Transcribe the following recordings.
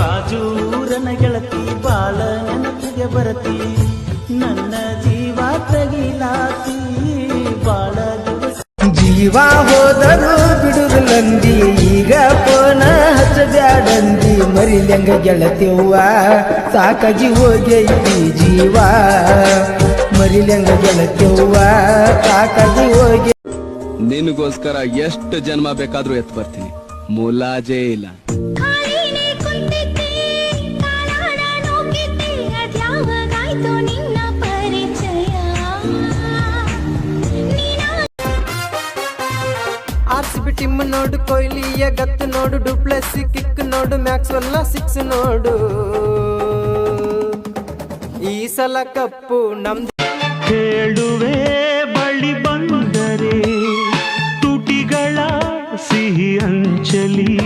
ಬಾಜೂರನ ಗೆಳತಿ ಬಾಳ ನೆನಪಿಗೆ ಬರತಿ. ನನ್ನ ಜೀವ ತಗಿಲಾತಿ ಬಾಳ ಜೀವ ಹೋದರು ಬಿಡುಗಲಂದಿ ಈಗ ಪೋನ ಹಚ್ಚಬ್ಯಾಡಂದಿ. ಮರಿಲ್ಯಂಗ ಗೆಳತಿವ್ವ ಸಾಕಾಗಿ ಹೋಗೈತಿ ಜೀವ. ಮರಿಲ್ಯಂಗ ಗೆಳತಿವ್ವ ಸಾಕಾಗಿ ಹೋಗಿ ನಿನಗೋಸ್ಕರ ಎಷ್ಟು ಜನ್ಮ ಬೇಕಾದ್ರೂ ಎತ್ತು ಬರ್ತೀನಿ. ಮುಲಾಜೇ ಇಲ್ಲ. ಗತ್ತು ನೋಡು ಡುಪ್ಲೆಸ್ ಕಿಕ್ ನೋಡು ಮ್ಯಾಕ್ಸ್ವೆಲ್ಲ ಸಿಕ್ಸ್ ನೋಡು. ಈ ಸಲ ಕಪ್ಪು ನಮ್ದು. ಕೇಳುವೆ ಬಳಿ ಬಂದರೆ ತುಟಿಗಳ ಸಿಹಿ ಅಂಚಲಿ.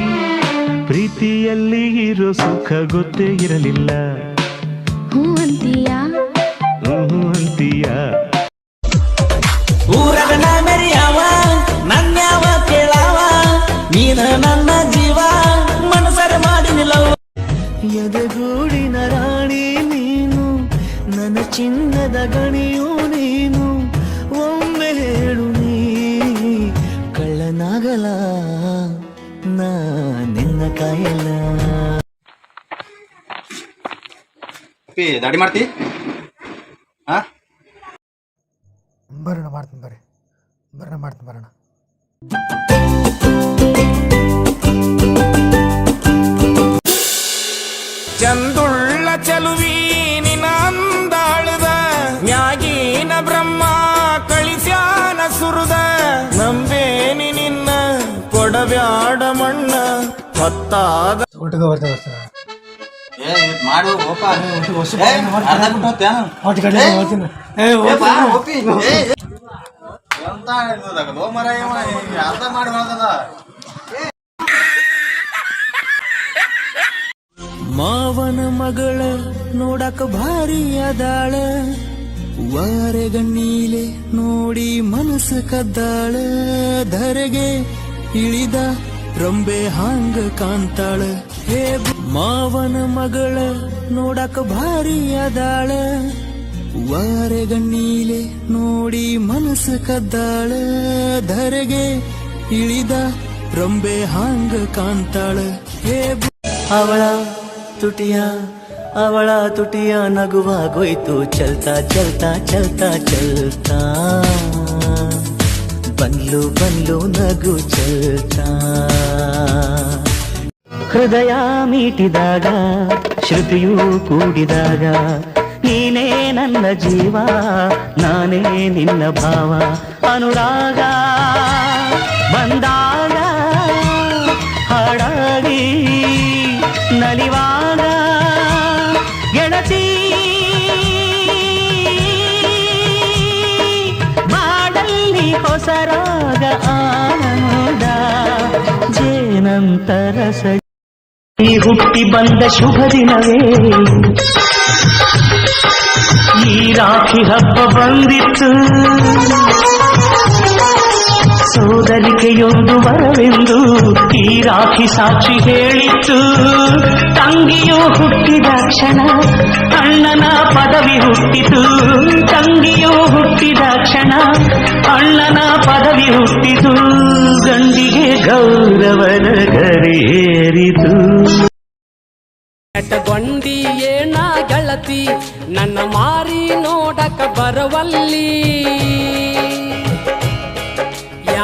ಪ್ರೀತಿಯಲ್ಲಿ ಇರೋ ಸುಖ ಗೊತ್ತೇ ಇರಲಿಲ್ಲ. ಹೂ ಅಂತೀಯಾ ಚಿನ್ನದ ಗಣಿಯು ನೀನು ಒಮ್ಮೆ ಹೇಳು ನೀ ಕಳ್ಳನಾಗಲ ನಾ ನಿನ್ನ ಕಾಯಲ್ಲ. ದಾಡಿ ಮಾಡ್ತಿ? ಹಾ ಬರೋಣ ಮಾಡ್ತೀನಿ ಬರ್ರಿ. ಬರೋಣ ಮಾಡ್ತೀನಿ ಬರೋಣ. ಚಂದುಳ್ಳ ಚಲುವಿ ಮಾವನ ಮಗಳ ನೋಡಕ ಭಾರಿ ಅದಾಳ. ವಾರೆಗಣ್ಣೀಲೆ ನೋಡಿ ಮನಸ್ಸು ಕದ್ದಾಳ. ಧರೆಗೆ ಇಳಿದ ರಂಬೆ ಹಾಂಗ ಕಾಂತಾಳ. ಹೇ ಮಾವನ ಮಗಳ, ನೋಡಕ ಭಾರಿ ಅದಾಳ. ವಾರೆಗಣ್ಣೀಲೆ ನೋಡಿ ಮನಸ್ಸು ಕದ್ದಾಳ. ಧರೆಗೆ ಇಳಿದ ರೊಂಬೆ ಹಾಂಗ ಕಾಂತಾಳ. ಹೇ ಅವಳ ತುಟಿಯ ಅವಳ ತುಟಿಯ ನಗುವಾಗೋಯ್ತು ಚಲ್ತಾ ಚಲ್ತಾ ಚಲ್ತಾ ಚಲ್ತಾ. ಬಂದ್ಲು ಬಂದ್ಲು, ನಗು ಚಲ್ತಾ. ಹೃದಯ ಮೀಟಿದಾಗ ಶ್ರುತಿಯು ಕೂಡಿದಾಗ, ನೀನೇ ನನ್ನ ಜೀವ, ನಾನೇ ನಿನ್ನ ಭಾವ. ಅನುರಾಗ ಬಂದಾಗ ಹಾಡಾಗಿ ನಲಿವಾಗ, ಗೆಳತಿ ಮಾಡಲ್ಲಿ ಹೊಸರಾಗ ಜೇನಂತರ ಈ ಹುಟ್ಟಿ ಬಂದ ಶುಭ ದಿನವೇ ಈ ರಾಖಿ ಹಬ್ಬ ಬಂದಿತ್ತು ಸೋದರಿಕೆಯೊಂದು ಬರವೆಂದು ಈ ರಾಖಿ ಸಾಕ್ಷಿ ಹೇಳಿತ್ತು. ತಂಗಿಯು ಹುಟ್ಟಿದ ಕ್ಷಣ ಅಣ್ಣನ ಪದವಿ ಹುಟ್ಟಿತು. ತಂಗಿಯು ಹುಟ್ಟಿದ ಕ್ಷಣ ಅಣ್ಣನ ಪದವಿ ಹುಟ್ಟಿತು. ಗಂಡಿಗೆ ಗೌರವ ಗೊಂಡಿ ಏನ ಗೆಳತಿ, ನನ್ನ ಮಾರಿ ನೋಡಕ ಬರವಲ್ಲಿ.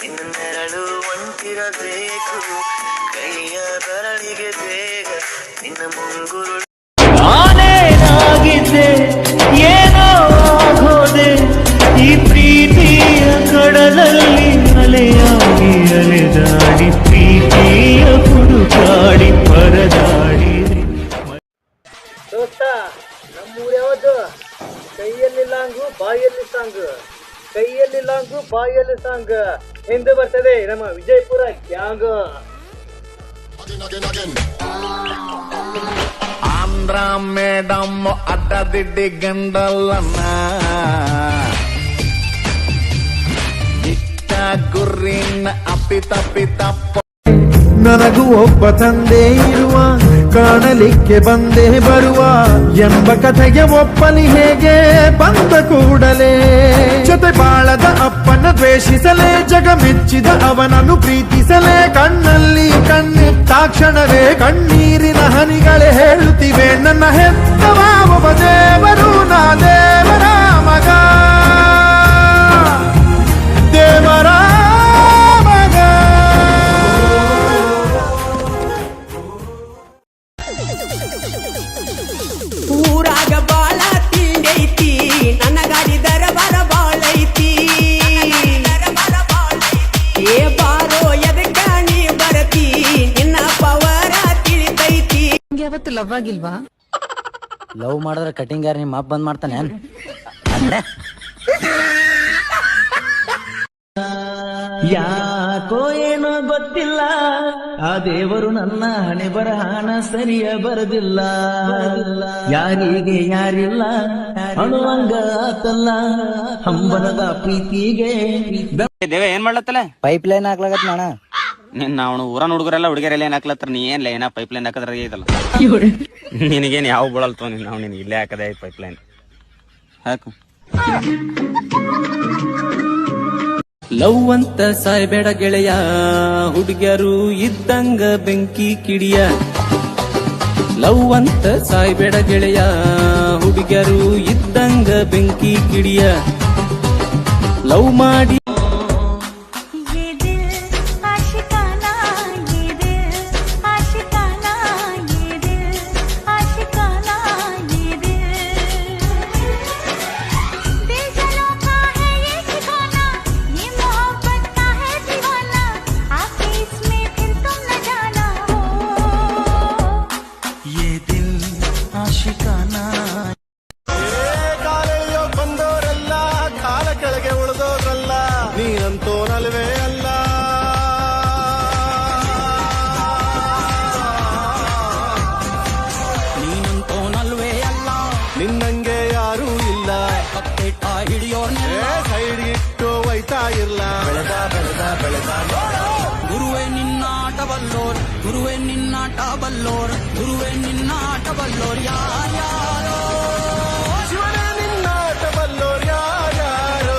ನಿನ್ನ ನೆರಳು ಒಂಟಿರಬೇಕು ಕೈಯ ಬರಳಿಗೆ ಬೇಗ ನಿನ್ನ ಮುಂಗುರು ನಾನೇನಾಗಿದ್ದೆ? ಏನೋ ಆಗೋದೆ? ಈ ಪ್ರೀತಿಯ ಕಡಲಲ್ಲಿ ಅಲೆಯಾಗಿ ಅಲೆದಾಡಿ ಪ್ರೀತಿಯ ಹುಡುಕಾಡಿ ಪರದಾಡಿ. ದೋಸ್ತ ನಮ್ಮೂರ್ಯಾವುದು ನಮ್ಮೂರು ಕೈಯಲ್ಲಿ ಲಾಂಗು ಬಾಯಲ್ಲಿ ಸಾಂಗ್ ಕೈಯಲ್ಲಿ ಲಾಂಗು ಬಾಯಲ್ಲಿ ಸಾಂಗ್ ಹಿಂದೆ ಬರ್ತದೆ ನಮ್ಮ ವಿಜಯಪುರ ಗ್ಯಾಂಗ್ ಆಂಧ್ರ ಮೇಡಮ್ ಅಡ್ಡದಿಡ್ಡಿ ಗಂಡಲ್ಲನ್ನ ಇಟ್ಟ ಗುರಿನ ಅಪ್ಪಿ ತಪ್ಪಿ ತಪ್ಪ ನನಗೂ ಒಬ್ಬ ತಂದೆ ಇರುವ, ಕಾಣಲಿಕ್ಕೆ ಬಂದೇ ಬರುವ ಎಂಬ ಕಥೆಗೆ ಒಪ್ಪಲಿ ಹೇಗೆ ಬಂದ ಕೂಡಲೇ. ಜೊತೆ ಬಾಳದ ಅಪ್ಪನ ದ್ವೇಷಿಸಲೇ ಜಗ ಮೆಚ್ಚಿದ ಅವನನ್ನು ಪ್ರೀತಿಸಲೇ, ಕಣ್ಣಲ್ಲಿ ಕಣ್ಣಿಟ್ಟಾಕ್ಷಣವೇ ಕಣ್ಣೀರಿನ ಹನಿಗಳೇ ಹೇಳುತ್ತಿವೆ, ನನ್ನ ಹೆತ್ತವ ಲವ್ ಆಗಿಲ್ವಾ? ಲವ್ ಮಾಡಿದ್ರೆ ಕಟಿಂಗ್ ಯಾರು ನಿಮ್ಮ ಅಪ್ಪ ಬಂದ್ ಮಾಡ್ತಾನೆ? ಯಾಕೋ ಏನೋ ಗೊತ್ತಿಲ್ಲ ಆ ದೇವರು ನನ್ನ ಹಣೆ ಬರಹಣ ಸರಿಯ ಬರದಿಲ್ಲ. ಯಾರಿಗೆ ಯಾರಿಲ್ಲ ಅಣುವಂಗ ಆತಲ್ಲ ಹಂಬಲದ ಪ್ರೀತಿಗೆ ದೇವ ಏನ್ ಮಾಡ್ಲತ್ತಲ್ಲ ಪೈಪ್ ಲೈನ್ ಹಾಕ್ಲಾಗತ್ ನಾಣ ನಿನ್ನ ಅವನು ಊರನ್ ಹುಡುಗರೆಲ್ಲ ಹುಡುಗರೆಲ್ಲ ಏನ್ ಹಾಕ್ಲತ್ತರ? ನೀ ಏನ್ ಏನ ಪೈಪ್ ಲೈನ್ ಹಾಕದ್ರ ಇದಲ್ಲ? ನಿನಗೇನ್ ಯಾವ ಬಿಡಲ್ತೋ ನಿನ್ನ ನಾವು ನಿನಗೆ ಇಲ್ಲೇ ಹಾಕದೆ ಪೈಪ್ ಲೈನ್ ಹಾಕು. ಲವ್ ಅಂತ ಸಾಯ್ಬೇಡ ಗೆಳೆಯ, ಹುಡುಗಿಯರು ಇದ್ದಂಗ ಬೆಂಕಿ ಕಿಡಿಯ. ಲವ್ ಅಂತ ಸಾಯ್ಬೇಡ ಗೆಳೆಯ, ಹುಡುಗಿಯರು ಇದ್ದಂಗ ಬೆಂಕಿ ಕಿಡಿಯ. ಲವ್ ಮಾಡಿ ಬಲ್ಲೋರ್ ಗುರುವೇ ನಿನ್ನಾಟ ಬಲ್ಲೋರ್ ಯಾರ್ಯಾರೋ ಶಿವನೇ ನಿನ್ನಾಟ ಬಲ್ಲೋರ್ ಯಾರ್ಯಾರೋ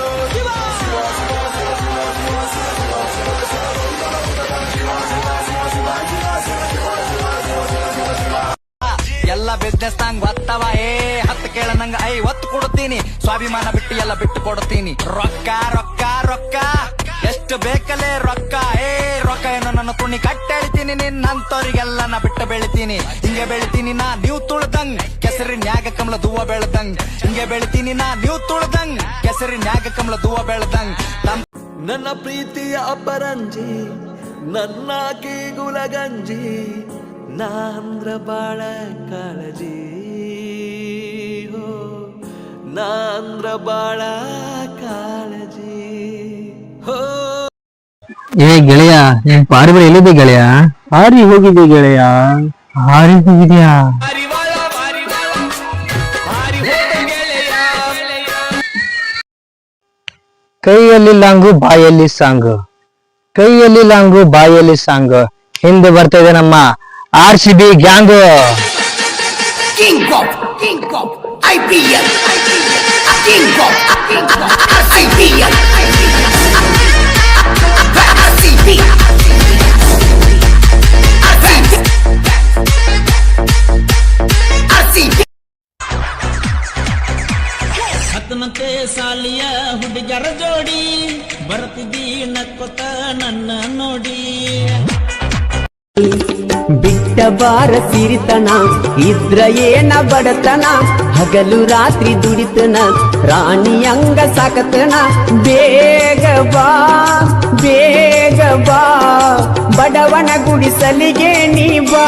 ಎಲ್ಲ ಬಿಸ್ನೆಸ್ ನಂಗ್ ಒತ್ತವ ಏ ಹತ್ತು ಕೇಳ ನಂಗ ಐ ಒತ್ತು ಕೊಡುತ್ತೀನಿ ಸ್ವಾಭಿಮಾನ ಬಿಟ್ಟು ಎಲ್ಲ ಬಿಟ್ಟು ಕೊಡುತ್ತೀನಿ ರೊಕ್ಕ ರೊಕ್ಕ ರೊಕ್ಕ ಎಷ್ಟು ಬೇಕಲೇ ರೊಕ್ಕ? ಏ, ರೊಕ್ಕ ಏನು ನನ್ನ ಕುಣಿ ಕಟ್ಟೆಳಿತೀನಿ, ನಿನ್ನಂತವ್ರಿಗೆಲ್ಲ ನಾ ಬಿಟ್ಟು ಬೆಳಿತೀನಿ. ಹಿಂಗೆ ಬೆಳಿತೀನಿ ನಾ, ನೀವು ತುಳ್ದಂಗ್. ಕೆಸರಿನ್ಯಾಗ ಕಮಲ ದೂವ ಬೆಳ್ದಂಗ್. ಹಿಂಗೆ ಬೆಳಿತೀನಿ ನಾ, ನೀವು ತುಳ್ದಂಗ್. ಕೆಸರಿನ್ಯಾಗ ಕಮಲ ದೂವ ಬೆಳ್ದಂಗ್. ನನ್ನ ಪ್ರೀತಿಯ ಅಪರಂಜಿ ನನ್ನ ಗುಲಗಂಜಿ, ನಾಂದ್ರ ಬಾಳ ಕಾಳಜಿ. ನಾಂದ್ರ ಬಾಳ ಕಾಳಜಿ. ಏ ಗೆಳೆಯ ಏನ್ ಪಾರಿವಾಳ ಎಲ್ಲಿದೆ ಗೆಳೆಯ? ಹಾರಿ ಹೋಗಿದೆ ಗೆಳೆಯ. ಹಾರಿ ಹೋಗಿದ್ಯಾ? ಕೈಯಲ್ಲಿ ಲಾಂಗು ಬಾಯಲ್ಲಿ ಸಾಂಗ್. ಕೈಯಲ್ಲಿ ಲಾಂಗು ಬಾಯಲ್ಲಿ ಸಾಂಗ್. ಹಿಂದೆ ಬರ್ತಾ ಇದೆ ನಮ್ಮ ಆರ್ ಸಿ ಬಿ ಗ್ಯಾಂಗ್. ಹತ್ತನಂತೆ ಸಾಲಿಯ ಹುಡುಗರ ಜೋಡಿ ಬರ್ತಿದ್ದೀನ ನಕ್ಕೊತ ನನ್ನ ನೋಡಿ. ಬಾರ ಸಿರಿತನ, ಇದ್ರ ಏನ ಬಡತನ, ಹಗಲು ರಾತ್ರಿ ದುಡಿತನ ರಾಣಿಯಂಗ ಸಾಕತನ. ಬೇಗ ಬಾ ಬೇಗ ಬಾ, ಬಡವನ ಗುಡಿಸಲಿಗೆ ನೀ ಬಾ.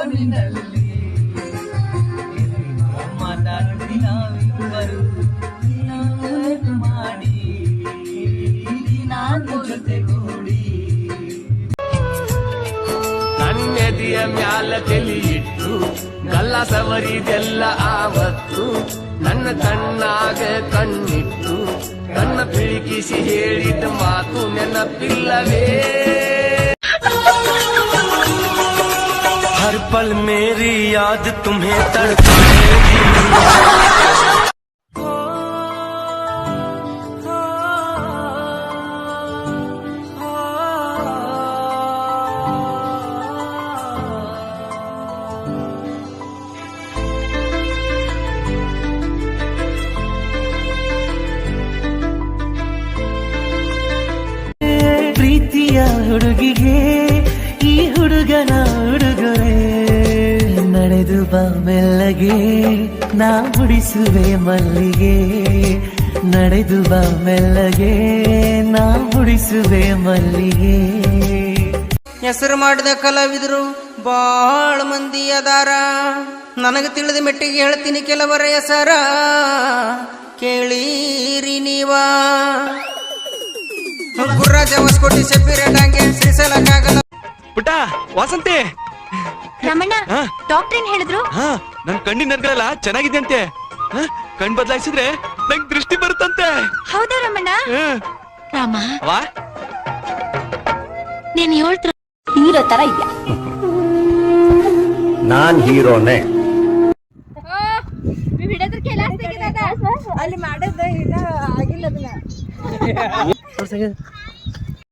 ಕೋಲಿನಲ್ಲಿ ಮಾತಾಡಿ ನಾವಿಬ್ಬರು ನಾನು ಮಾಡಿ. ನಾನು ಜೊತೆ ಕೂಡಿ. ನನ್ನೆದಿಯ ಮ್ಯಾಲ ತೆಲಿಯಿಟ್ಟು, ಗಲ್ಲ ಸವರಿದೆಲ್ಲ ಆವತ್ತು, ನನ್ನ ಕಣ್ಣಾಗ ಕಣ್ಣಿಟ್ಟು ನನ್ನ ಪಿಳುಕಿಸಿ ಹೇಳಿದ ಮಾತು ನೆನಪಿಲ್ಲವೇ? हर पल मेरी याद तुम्हें तड़पाएगी ಪ್ರೀತಿಯ ಹುಡುಗಿಗೆ ಬಾ ಮೆಲ್ಲಗೆ ನಾ ಬಿಡಿಸುವೆ ಮಲ್ಲಿಗೆ. ನಡೆದು ಬಾ ಮೆಲ್ಲಗೆ ನಾ ಬಿಡಿಸುವೆ ಮಲ್ಲಿಗೆ. ಹೆಸರು ಮಾಡಿದ ಕಲಾವಿದರು ಬಾಳ ಮಂದಿ ಅದಾರ. ನನಗೆ ತಿಳಿದ ಮೆಟ್ಟಿಗೆ ಹೇಳ್ತೀನಿ ಕೆಲವರ ಹೆಸರ. ಕೇಳೀರಿ ನೀವ. ಗುರ್ರಾಜ ಹೊಸಕೋಟಿ ಶಬ್ಬೀರ ಡಾಂಗೆ ಶ್ರೀಸಲಕ್ಕಾಗಲ್ಲ ಪುಟ ವಾಸಂತಿ. ರಮಣ್ಣ ಡಾಕ್ಟರ್ ಏನ್ ಹೇಳಿದ್ರು? ಹಾ ನನ್ ಕಣ್ಣಿನ ನರ್ಗಳೆಲ್ಲ ಚೆನ್ನಾಗಿದೆ ಹಾ? ಕಣ್ ಬದಲಾಯಿಸಿದ್ರೆ ನಂಗ್ ದೃಷ್ಟಿ ಬರುತ್ತಂತೆ. ಹೌದಾ ರಮಣ್ಣ? ಹ್ಮ್. ರಾಮ ವಾ. ನೀನ್ ಹೇಳ್ತ್ರ ಹೀರೋ ತರ ಇದ್ಯಾ ನಾನ್ ಹೀರೋನೇ. ಅಲ್ಲಿ ಮಾಡೋದು ಆಗಿಲ್ಲ ಅದನ್ನ.